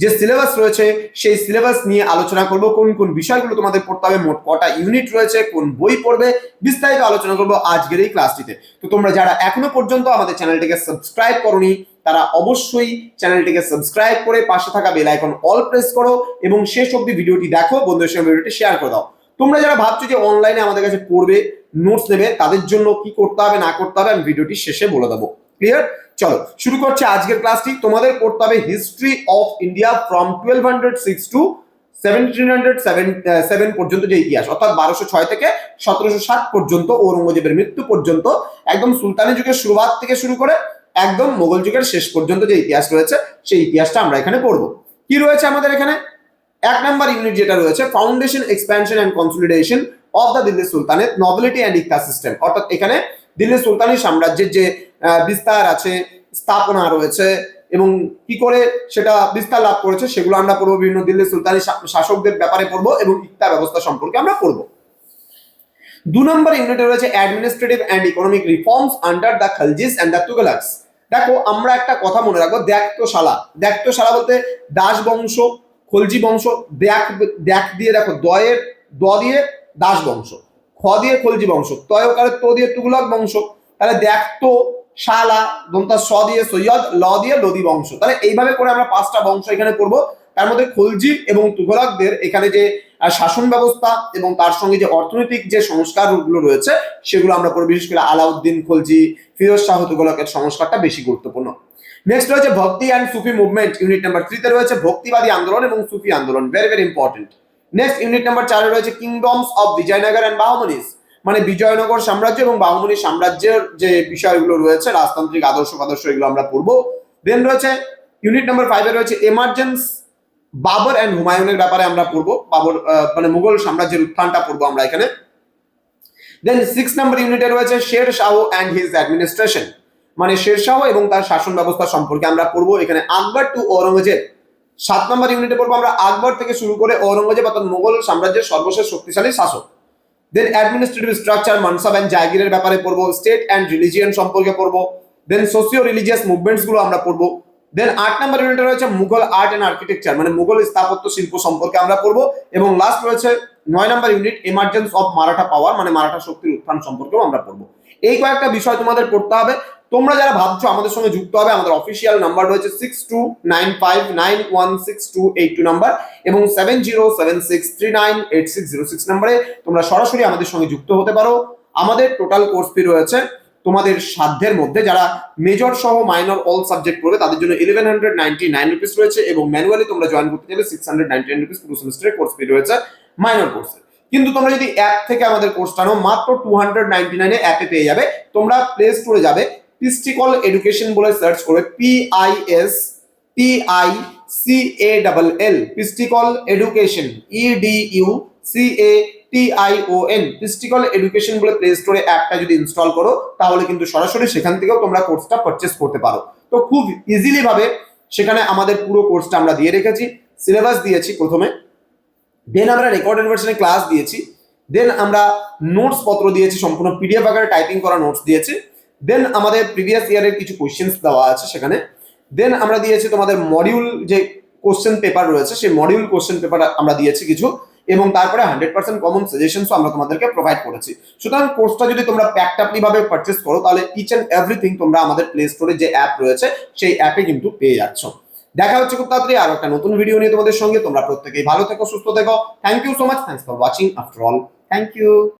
যে সিলেবাস রয়েছে, সেই সিলেবাস নিয়ে আলোচনা করব, কোন কোন বিষয়গুলো তোমাদের পড়তে হবে, মোট কটা ইউনিট রয়েছে, কোন বই পড়বে, বিস্তারিত আলোচনা করব আজকের এই ক্লাসটিতে তো তোমরা যারা এখনও পর্যন্ত আমাদের চ্যানেলটিকে সাবস্ক্রাইব করনি, তারা অবশ্যই চ্যানেলটিকে সাবস্ক্রাইব করে পাশে থাকা বেল আইকন অল প্রেস করো এবং শেষ অবধি ভিডিওটি দেখো, বন্ধুদের সঙ্গে ভিডিওটি শেয়ার করে দাও। তোমরা যারা ভাবছ যে অনলাইনে আমাদের কাছে পড়বে নোটস নেবে, তাদের জন্য কি করতে হবে, না করতে হবে, আমি ভিডিওটি শেষে বলে দেবো। ক্লিয়ার চলো, শুরু করছে আজকের ক্লাসটি তোমাদের পড়তে হবে history of India from twelve hundred six to seven পর্যন্ত যে ইতিহাস, অর্থাৎ বারোশো ছয় থেকে সতেরোশো ষাট পর্যন্ত ঔরঙ্গজেবের মৃত্যু পর্যন্ত, একদম সুলতানি যুগের শুরুয়াত থেকে শুরু করে একদম মোগল যুগের শেষ পর্যন্ত যে ইতিহাস রয়েছে, সেই ইতিহাসটা আমরা এখানে পড়ব। কি রয়েছে আমাদের এখানে? এক নাম্বার ইউনিট যেটা রয়েছে foundation expansion and consolidation of the Delhi সুলতানের নভেলিটি অ্যান্ড ইকতা সিস্টেম অর্থাৎ এখানে দিল্লি সুলতানি সাম্রাজ্যের যে বিস্তার আছে, স্থাপনা রয়েছে এবং কি করে সেটা বিস্তার লাভ করেছে সেগুলো আমরা পড়ব, বিভিন্ন দিল্লি সুলতানি শাসকদের ব্যাপারে পড়ব এবং ইকতা ব্যবস্থা সম্পর্কে আমরা পড়ব। দু নম্বর ইউনিটে রয়েছে administrative and economic reforms under the Khaljis and the Tughlaqs দেখো, আমরা একটা কথা মনে রাখব দ্যাক্তশালা দ্যাক্তশালা বলতে দাস বংশ খলজি বংশ দ্যাক দ্যাক দিয়ে দেখো, দয়ের, দ দিয়ে দাস বংশ খ দিয়ে খলজি বংশ। তয়কারের তো দিয়ে তুগলক বংশ। তাহলে দ্যাক্ত শালা দন্তা স দিয়ে সৈয়দ, ল দিয়ে লোদি বংশ। তাহলে এইভাবে করে আমরা পাঁচটা বংশ এখানে পড়ব। তার মধ্যে খলজি এবং তুঘলকদের এখানে যে শাসন ব্যবস্থা এবং তার সঙ্গে যে অর্থনৈতিক যে সংস্কারগুলো রয়েছে, সেগুলো আমরা পড়ব। বিশেষ করে আলাউদ্দিন খলজি, ফিরোজ শাহ তুঘলকের সংস্কারটা বেশি গুরুত্বপূর্ণ। নেক্সট রয়েছে Bhakti and Sufi movement unit number থ্রিতে রয়েছে ভক্তিবাদী আন্দোলন এবং সুফি আন্দোলন। Very very important next unit number চারে রয়েছে kingdoms of Vijayanagar and Bahmanis মানে বিজয়নগর সাম্রাজ্য এবং বাহমনি সাম্রাজ্যের যে বিষয়গুলো রয়েছে, রাজতান্ত্রিক আদর্শ আদর্শ এগুলো আমরা পড়ব। দেন রয়েছে ইউনিট নাম্বার ফাইভে রয়েছে এমার্জেন্স বাবর অ্যান্ড হুমায়ুনের ব্যাপারে আমরা পড়ব। বাবর মানে মুঘল সাম্রাজ্যের উত্থানটা পড়ব আমরা এখানে। দেন সিক্স নাম্বার ইউনিটে রয়েছে Sher Shah and his administration মানে শের শাহ এবং তার শাসন ব্যবস্থা সম্পর্কে আমরা পড়ব। এখানে আকবর টু ঔরঙ্গজেব সাত নম্বর ইউনিটে পড়ব আমরা আকবর থেকে শুরু করে ঔরঙ্গজেব অর্থাৎ মোগল সাম্রাজ্যের সর্বশেষ শক্তিশালী শাসক। Then administrative structure mansab and জায়গিরের ব্যাপারে পড়ব স্টেট অ্যান্ড রিলিজিয়ান সম্পর্কে পড়ব দেন সোসিও রিলিজিয়াস মুভমেন্টসগুলো আমরা পড়ব দেন আট নাম্বার ইউনিটে রয়েছে মুঘল আর্ট অ্যান্ড আর্কিটেকচার মানে মুঘল স্থাপত্য শিল্প সম্পর্কে আমরা পড়ব, এবং লাস্ট রয়েছে নয় number unit emergence of Maratha power মানে মারাঠা শক্তির উত্থান সম্পর্কেও আমরা পড়ব। এই কয়েকটা বিষয় তোমাদের পড়তে হবে। তোমরা যারা ভাবছ আমাদের সঙ্গে যুক্ত হবে, আমাদের অফিসিয়াল নাম্বার রয়েছে six two nine five nine one six two eight two number এবং seven zero seven six three nine eight six zero six নাম্বারে তোমরা সরাসরি আমাদের সঙ্গে যুক্ত হতে পারো। আমাদের টোটাল কোর্স ফি রয়েছে তোমাদের সাধ্যের মধ্যে। যারা মেজর সহ মাইনর অল সাবজেক্ট পড়বে, তাদের জন্য eleven hundred ninety nine rupees রয়েছে এবং ম্যানুয়ালি তোমরা জয়েন করতে গেলে six hundred ninety nine rupees পুরো সেমিস্টারের কোর্স ফি রয়েছে মাইনর কোর্সে কিন্তু তোমরা যদি অ্যাপ থেকে আমাদের কোর্সটা নাও মাত্র টু হান্ড্রেড নাইনটি নাইনে অ্যাপে পেয়ে যাবে। তোমরা প্লে স্টোরে যাবে পিস্টিকল এডুকেশন বলে সার্চ করে P I S T I C A double L Pisticall education E D U C A T I O N Pisticall education বলে প্লে স্টোরে অ্যাপটা যদি ইনস্টল করো, তাহলে কিন্তু সরাসরি সেখান থেকেও তোমরা কোর্সটা পারচেস করতে পারো। তো খুব ইজিলি ভাবে সেখানে আমাদের পুরো কোর্সটা আমরা দিয়ে রেখেছি সিলেবাস দিয়েছি প্রথমে দেন আমরা রেকর্ডেড ভার্সনে ক্লাস দিয়েছি দেন আমরা নোটস পত্র দিয়েছি, সম্পূর্ণ পিডিএফ আকারে টাইপিং করা নোটস দিয়েছি দেন আমাদের প্রিভিয়াস ইয়ারের কিছু কোশ্চেন্স দেওয়া আছে সেখানে। দেন আমরা দিয়েছি তোমাদের মডিউল যে কোশ্চেন পেপার রয়েছে, সেই মডিউল কোশ্চেন পেপার আমরা দিয়েছি কিছু এবং তারপরে হান্ড্রেড পার্সেন্ট কমন সাজেশনসও আমরা তোমাদেরকে প্রোভাইড করেছি। সুতরাং কোর্সটা যদি তোমরা প্যাকটাপলি ভাবে পারচেস করো, তাহলে ইচ অ্যান্ড এভরিথিং তোমরা আমাদের প্লে স্টোরে যে অ্যাপ রয়েছে, সেই অ্যাপে কিন্তু পেয়ে যাচ্ছ। দেখা হচ্ছে খুব তাড়াতাড়ি আর একটা নতুন ভিডিও নিয়ে তোমাদের সঙ্গে। তোমরা প্রত্যেকেই ভালো থেকো, সুস্থ থেকো। Thank you so much thanks for watching after all thank you